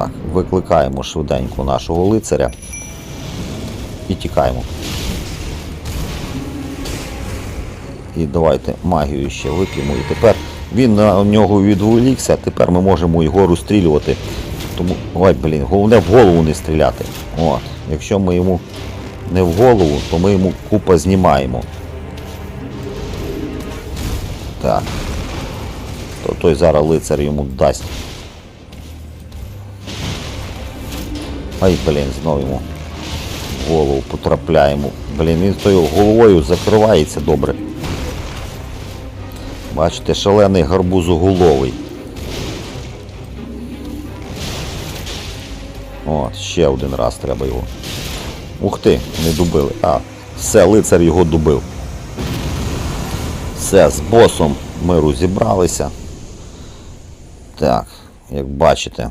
Так, викликаємо швиденько нашого лицаря і тікаємо. І давайте магію ще вип'ємо. І тепер він на нього відволікся, тепер ми можемо його розстрілювати. Тому, ой, блін, головне в голову не стріляти. От. Якщо ми йому не в голову, то ми йому купа знімаємо. Так. То той зараз лицар йому дасть. Ай, блін, знову йому голову потрапляємо. Блін, він тою головою закривається добре. Бачите, шалений гарбузоголовий. От, ще один раз треба його. Ух ти, не добили. А, все, лицар його добив. Все, з босом ми розібралися. Так, як бачите,